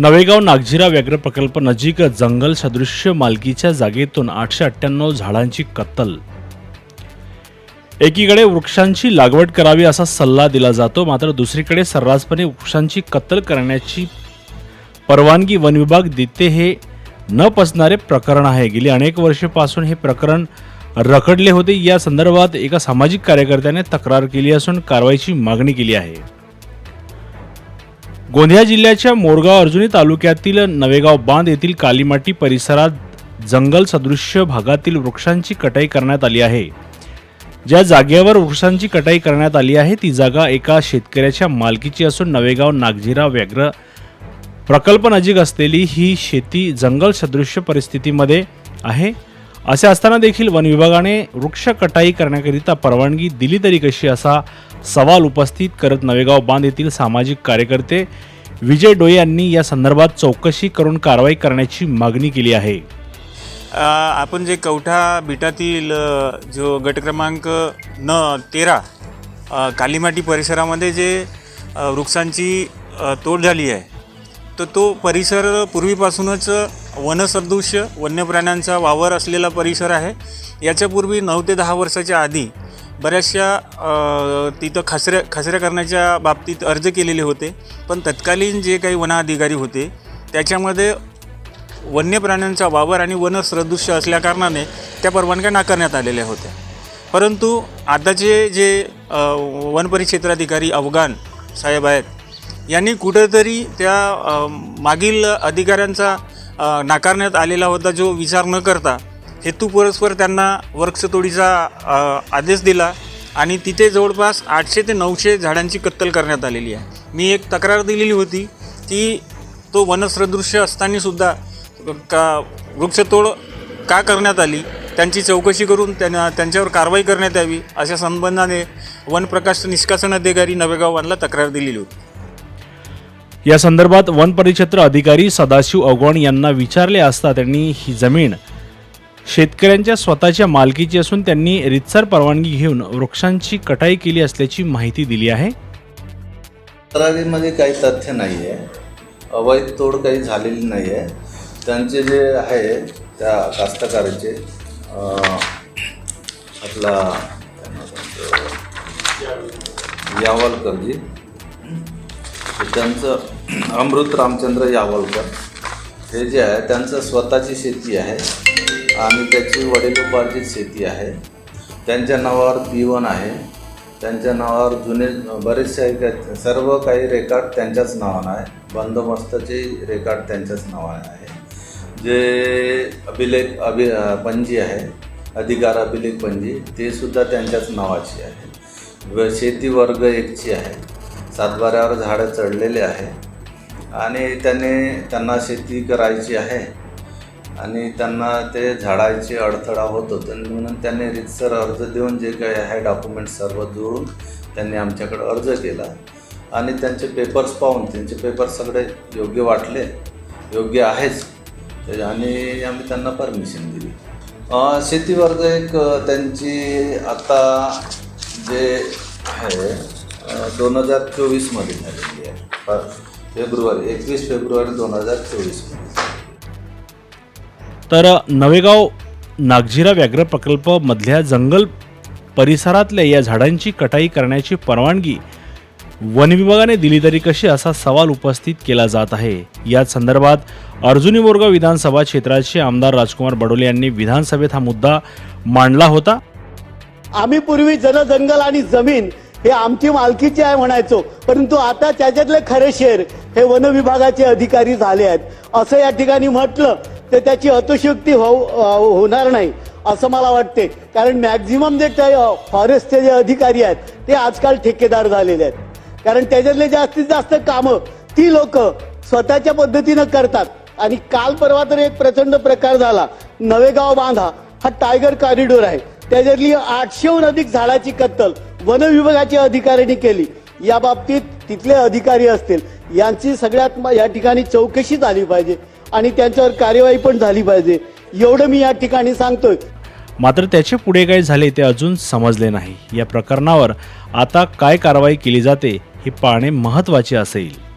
नवेगाव नागझिरा व्याघ्र प्रकल्प नजीक जंगल सदृश्य मालकीच्या जागेतून आठशे अठ्ठ्याण्णव झाडांची कत्तल. एकीकडे वृक्षांची लागवड करावी असा सल्ला दिला जातो मात्र दुसरीकडे सर्रासपणे वृक्षांची कत्तल करण्याची परवानगी वन विभाग देते हे न पसणारे प्रकरण आहे. गेली अनेक वर्षापासून हे प्रकरण रखडले होते. या संदर्भात एका सामाजिक कार्यकर्त्याने तक्रार केली असून कारवाईची मागणी केली आहे. गोंदिया जिल्ह्याच्या मोरगाव अर्जुनी तालुक्यातील नवेगाव बांध येथील कालीमाटी परिसरात जंगल सदृश्य भागातील वृक्षांची कटाई करण्यात आली आहे. ज्या जागेवर वृक्षांची कटाई करण्यात आली आहे ती जागा एका शेतकऱ्याच्या मालकीची असून नवेगाव नागझिरा व्याघ्र प्रकल्प नजीक असलेली ही शेती जंगल सदृश्य परिस्थितीमध्ये आहे. असे असताना देखील वन विभागाने वृक्ष कटाई करण्याकरिता परवानगी दिली तरी कशी असा सवाल उपस्थित करत नवेगाव बांध येथील सामाजिक कार्यकर्ते विजय डोळे यांनी या संदर्भात चौकशी करून कारवाई करण्याची मागणी केली आहे. आपण जे कवठा बिटातील जो गट क्रमांक न तेरा कालीमाटी परिसरामध्ये जे वृक्षांची तोड झाली आहे तर तो परिसर पूर्वीपासूनच वनसदृश्य वन्य प्राण्यांचा वावर असलेला परिसर आहे. याच्यापूर्वी नऊ ते दहा वर्षाच्या आधी बऱ्याचशा तिथं खसऱ्या खसऱ्या करण्याच्या बाबतीत अर्ज केलेले होते. पण तत्कालीन जे काही वनाधिकारी होते त्याच्यामध्ये वन्य प्राण्यांचा वावर आणि वनसदृश्य असल्याकारणाने त्या परवानग्या नाकारण्यात आलेल्या होत्या. परंतु आताचे जे अ, वन परिक्षेत्राधिकारी अफगाण साहेब आहेत यांनी कुठंतरी त्या मागील अधिकाऱ्यांचा नाकारण्यात आलेला होता जो विचार न करता हेतुपुरस्पर त्यांना वृक्षतोडीचा आदेश दिला आणि तिथे जवळपास आठशे ते नऊशे झाडांची कत्तल करण्यात आलेली आहे. मी एक तक्रार दिलेली होती की तो वनसदृश्य असतानासुद्धा का वृक्षतोड का करण्यात आली त्यांची चौकशी करून त्यांना त्यांच्यावर कारवाई करण्यात यावी अशा संबंधाने वनप्रकाश निष्कासन अधिकारी नवेगावांना तक्रार दिलेली होती. या संदर्भात वन परिक्षेत्र अधिकारी सदाशिव अगवाण यांना विचारले असता त्यांनी ही जमीन शेतकऱ्यांच्या स्वतःच्या मालकीची असून त्यांनी रितसर परवानगी घेऊन वृक्षांची कटाई केली असल्याची माहिती दिली आहे. तक्रारीमध्ये काही तथ्य नाही आहे अवैध तोड काही झालेली नाही आहे त्यांचे जे आहे त्या कास्तकाराचे आपला यावलकरजी त्यांचं अमृत रामचंद्र यावलकर. हे जे आहे त्यांचं स्वतःची शेती आहे आणि त्याची वडिलोपार्जित शेती आहे. त्यांच्या नावावर पिवन आहे. त्यांच्या नावावर जुने बरेचसे सर्व काही रेकॉर्ड त्यांच्याच नावानं आहे. बंदोबस्ताचे रेकॉर्ड त्यांच्याच नावाने आहे. जे अभिलेख अभि पणजी पंजी आहे अधिकार अभिलेख पंजी ते सुद्धा त्यांच्याच नावाची आहे. व शेती वर्ग एकची आहे. सातबाऱ्यावर झाडं चढलेले आहे. आणि त्याने त्यांना शेती करायची आहे. आणि त्यांना ते झाडायची अडथळा होत होतं. म्हणून त्यांनी रितसर अर्ज देऊन जे काही आहे डॉक्युमेंट सर्व जोडून त्यांनी आमच्याकडे अर्ज केला. आणि त्यांचे पेपर्स पाहून त्यांचे पेपर सगळे योग्य वाटले. योग्य आहेच. आणि आम्ही त्यांना परमिशन दिली. अं, शेती वर्ग एक त्यांची आता जे आहे दोन हजार चोवीसमध्ये झालेली आहे. फेब्रुवारी एकवीस फेब्रुवारी दोन हजार चोवीसमध्ये तर नवेगाव नागझिरा व्याघ्र प्रकल्प मधल्या जंगल परिसरातल्या या झाडांची कटाई करण्याची परवानगी वन विभागाने दिली तरी कशी असा सवाल उपस्थित केला जात आहे. या संदर्भात अर्जुनी मोरगाव विधानसभा क्षेत्राचे आमदार राजकुमार बडोले यांनी विधानसभेत हा मुद्दा मांडला होता. आम्ही पूर्वी जनजंगल आणि जमीन हे आमची मालकीची आहे म्हणायचो. परंतु आता त्याच्यातले खरे शेर हे वन विभागाचे अधिकारी झाले आहेत. असं या ठिकाणी म्हटलं तर त्याची अतिशयोक्ती होऊ होणार नाही असं मला वाटते. कारण मॅक्झिमम जे फॉरेस्टचे जे अधिकारी आहेत ते आजकाल ठेकेदार झालेले आहेत. कारण त्याच्यातले जास्तीत जास्त कामं ती लोक स्वतःच्या पद्धतीनं करतात. आणि काल परवा तर एक प्रचंड प्रकार झाला. नवेगाव बांधा हा टायगर कॉरिडोर आहे. त्याच्यातली आठशेहून अधिक झाडाची कत्तल वन विभागाच्या अधिकाऱ्यांनी केली. या बाबतीत तिथले अधिकारी असतील. यांची सगळ्यात या ठिकाणी चौकशी झाली पाहिजे आणि त्यांच्यावर कार्यवाही पण झाली पाहिजे. एवढं मी या ठिकाणी सांगतोय. मात्र त्याचे पुढे काय झाले ते अजून समजले नाही. या प्रकरणावर आता काय कारवाई केली जाते हे पाहणे महत्त्वाचे असेल.